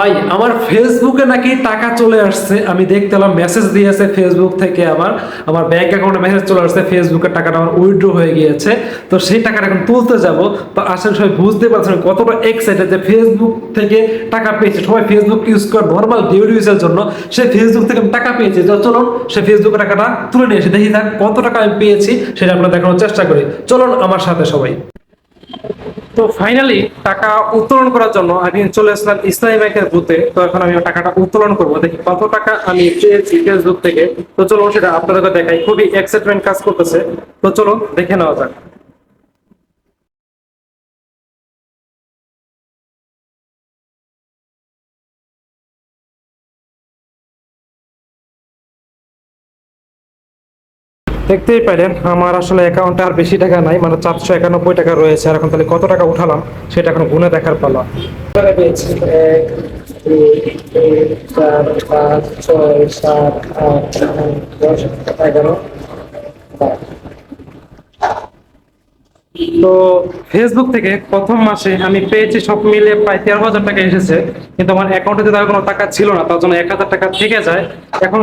ভাই, আমার ফেসবুকে নাকি টাকা চলে আসছে। আমি দেখতে পেলাম মেসেজ দিয়েছে ফেসবুক থেকে আমার আমার ব্যাংক অ্যাকাউন্টে মেসেজ চলে আসছে ফেসবুকের টাকাটা আমার উইথড্র হয়ে গিয়েছে। তো সেই টাকাটা এখন তুলতে যাব। তো আসলে সবাই বুঝতে পারছেন কতটা এক্সাইটেড যে ফেসবুক থেকে টাকা পেয়েছে। সবাই ফেসবুক ইউজ করে নর্মাল ডেইলি ইউজের জন্য। সে ফেসবুক থেকে আমি টাকা পেয়েছি। তো চলুন, সে ফেসবুকের টাকাটা তুলে নিয়ে এসে দেখি যাক কত টাকা আমি পেয়েছি সেটা আমরা দেখানোর চেষ্টা করি। চলুন আমার সাথে সবাই। তো ফাইনালি টাকা উত্তোলন করার জন্য আমি চলে আসলাম ইসলামী ব্যাংকের বুথে তো এখন আমি টাকাটা উত্তোলন করব। দেখি কত টাকা আমি পেয়েছি ফেসবুক থেকে। তো চলো সেটা আপনাদেরকে দেখাই। খুবই এক্সাইটমেন্ট কাজ করতেছে। তো চলো দেখে নেওয়া যাক। দেখতেই পারেন আমার আসলে অ্যাকাউন্টে আর বেশি টাকা নাই মানে চারশো একানব্বই টাকা রয়েছে, আর এখন তাহলে কত টাকা উঠালাম, সেটা এখন গুনে দেখার পালা ছয়, সাত এগারো। তো ফেসবুক থেকে প্রথম মাসে আমি পেয়েছি সব মিলে প্রায় তেরো হাজার টাকা এসেছে। কিন্তু আমার অ্যাকাউন্টে তার কোনো টাকা ছিল না, তার জন্য এক হাজার টাকা থেকে যায়। এখন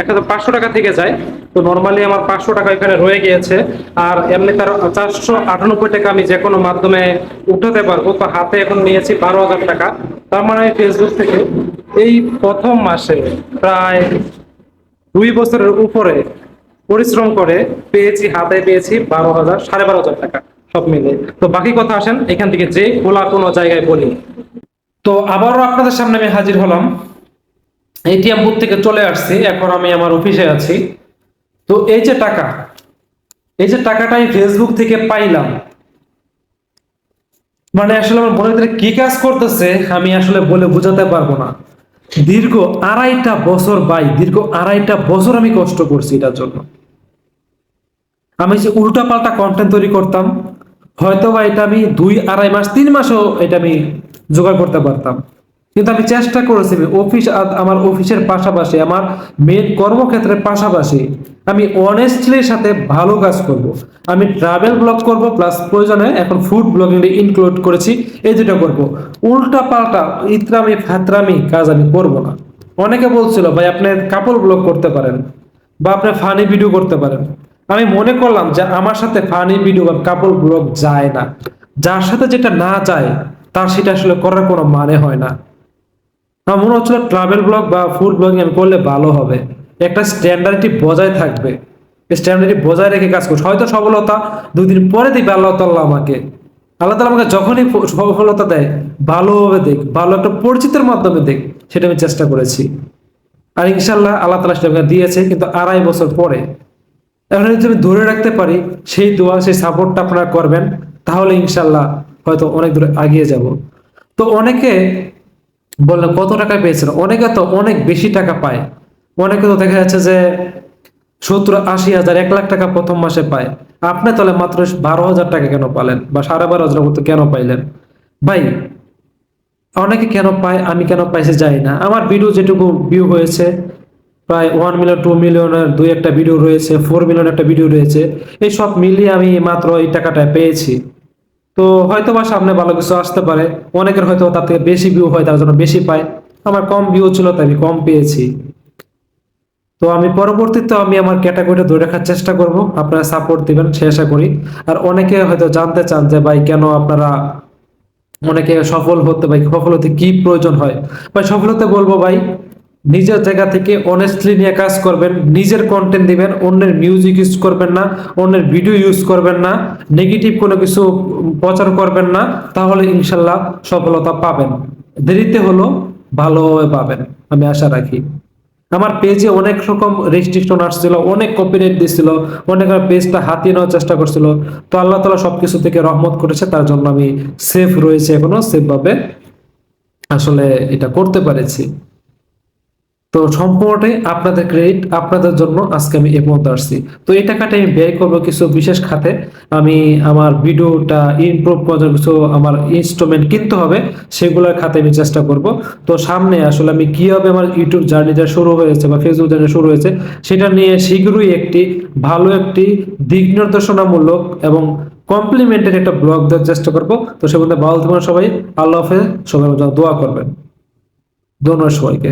এক হাজার পাঁচশো টাকা থেকে যায়। তো নর্মালি আমার পাঁচশো টাকা এখানে রয়ে গিয়েছে। আর এমনি তার চারশো আটানব্বই টাকা আমি যে কোনো মাধ্যমে উঠাতে পারব। তো হাতে এখন নিয়েছি বারো হাজার টাকা। তার মানে আমি ফেসবুক থেকে এই প্রথম মাসে প্রায় দুই বছরের উপরে পরিশ্রম করে পেয়েছি, হাতে পেয়েছি বারো হাজার, সাড়ে বারো হাজার টাকা। সব মিলে। তো বাকি কথা আসেন, এখান থেকে যে খোলা কোনো জায়গায় বলি। তো আবারও আপনাদের সামনে আমি হাজির হলাম। এটিএম বুথ থেকে চলে আসছি, এখন আমি আমার অফিসে আছি। তো এই যে টাকা, এই যে টাকাটা আমি ফেসবুক থেকে পাইলাম মানে আসলে আমার মনে ভিতরে কি কাজ করতেছে, আমি আসলে বলে বোঝাতে পারব না। দীর্ঘ আড়াইটা বছর বাই দীর্ঘ আড়াইটা বছর আমি কষ্ট করছি এটার জন্য। আমি যে উল্টা পাল্টা কন্টেন্ট তৈরি করতাম হয়তো বা এটা আমি দুই আড়াই মাস, তিন মাসও এটা আমি জোগাড় করতে পারতাম। কিন্তু আমি চেষ্টা করেছি অফিস আমার অফিসের পাশাপাশি, আমার মেন কর্মক্ষেত্রের পাশাপাশি আমি অনেস্টলির সাথে ভালো কাজ করব। আমি ট্রাভেল ব্লগ করব প্লাস প্রয়োজনে এখন ফুড ব্লগিং ইনক্লুড করেছি, এই দুটো করব। উল্টা পাল্টা ইতরামি ফাতরামি কাজ আমি করব না। অনেকে বলছিল, ভাই, আপনি কাপড় ব্লগ করতে পারেন বা আপনি ফানি ভিডিও করতে পারেন। আমি মনে করলাম যে আমার সাথে ফানি ভিডিও বা কাপড় ব্লগ যায় না। যার সাথে যেটা না যায়, তার সেটা আসলে করার কোনো মানে হয় না। আমার মনে হচ্ছিল ট্রাভেল ব্লগ বা ফুড ব্লগিং আমি করলে ভালো হবে। একটা স্ট্যান্ডার্ডটি বজায় থাকবে। স্ট্যান্ডার্ডটি বজায় রেখে কাজ করছে হয়তো সফলতা দুই দিন পরে দিবে, আল্লাহ তাল্লাহ আমাকে। আল্লাহ তালা আমাকে যখনই সফলতা দেয়, ভালোভাবে দেখ, ভালো একটা পরিচিতের মাধ্যমে দেখ, সেটা আমি চেষ্টা করেছি। আর ইনশাল্লাহ আল্লাহ তালা সেটা দিয়েছে, কিন্তু আড়াই বছর পরে এখন যদি আমি ধরে রাখতে পারি, সেই দোয়া, সেই সাপোর্টটা আপনারা করবেন, তাহলে ইনশাল্লাহ হয়তো অনেক দূরে এগিয়ে যাব। তো অনেকে বললাম কত টাকা পেয়েছেন? অনেকে তো অনেক বেশি টাকা পায়। অনেকে তো দেখা যাচ্ছে যে সত্তর, আশি হাজার, এক লাখ টাকা প্রথম মাসে পায়। আপনি তাহলে মাত্র বারো হাজার টাকা কেন পালেন? বা সাড়ে বারো হাজার মতো কেন পাইলেন? ভাই, অনেকে কেন পায়, আমি কেন পাইছে যাই না। আমার ভিডিও যেটুকু ভিউ হয়েছে প্রায় ওয়ান মিলিয়ন টু মিলিয়নের দুই একটা ভিডিও রয়েছে ফোর মিলিয়ন একটা ভিডিও রয়েছে। এই সব মিলিয়ে আমি মাত্র এই টাকাটা পেয়েছি। তো হয়তো বা সামনে ভালো কিছু আসতে পারে। অনেকের হয়তো তার থেকে বেশি ভিউ হয়, তার জন্য বেশি পায়। আমার কম ভিউ ছিল, তাই আমি কম পেয়েছি। তো আমি পরবর্তীতে আমি আমার ক্যাটাগরিটা ধরে রাখার চেষ্টা করব। আপনারা সাপোর্ট দিবেন সে আশা করি। আর অনেকে হয়তো জানতে চান যে, ভাই, কেন আপনারা অনেকে সফল হতে, ভাই সফল হতে কি প্রয়োজন হয়? ভাই সফল হতে বলব, ভাই নিজের জায়গা থেকে অনেস্টলি নিয়ে কাজ করবেন, নিজের কন্টেন্ট দিবেন, অন্যের মিউজিক ইউজ করবেন না, অন্যের ভিডিও ইউজ করবেন না নেগেটিভ কোনো কিছু প্রচার করবেন না, তাহলে ইনশাল্লাহ সফলতা পাবেন। দেরিতে হলো ভালোভাবে পাবেন, আমি আশা রাখি। আমার পেজে অনেক রকম রেস্ট্রিকশন আসছিল, অনেক কপিরাইট দিছিল, অনেক পেজটা হাতিয়ে নেওয়ার চেষ্টা করছিল। তো আল্লাহ তালা সবকিছু থেকে রহমত করেছে, তার জন্য আমি সেফ রয়েছে এখনও সেফ ভাবে আসলে এটা করতে পেরেছি। তো সম্পূর্ণটাই আপনাদের ক্রেডিট আপনাদের জন্য আজকে আমি এ পর্যন্ত আসছি। তো এই টাকাটা আমি ব্যয় করব কিছু বিশেষ খাতে। আমি আমার ভিডিওটা ইমপ্রুভ করার জন্য কিছু আমার ইনস্ট্রুমেন্ট কিনতে হবে, সেগুলোর খাতে আমি চেষ্টা করব। তো সামনে আসলে আমি কীভাবে আমার ইউটিউব জার্নিটা শুরু হয়েছে বা ফেসবুক জার্নি শুরু হয়েছে, সেটা নিয়ে শীঘ্রই একটি ভালো একটি দিক নির্দেশনামূলক এবং কমপ্লিমেন্টের একটা ব্লগ দেওয়ার চেষ্টা করব। তো সে মধ্যে ভালো থাকবেন সবাই। আল্লাহ হাফেজ। সবাই দোয়া করবেন। ধন্যবাদ সবাইকে।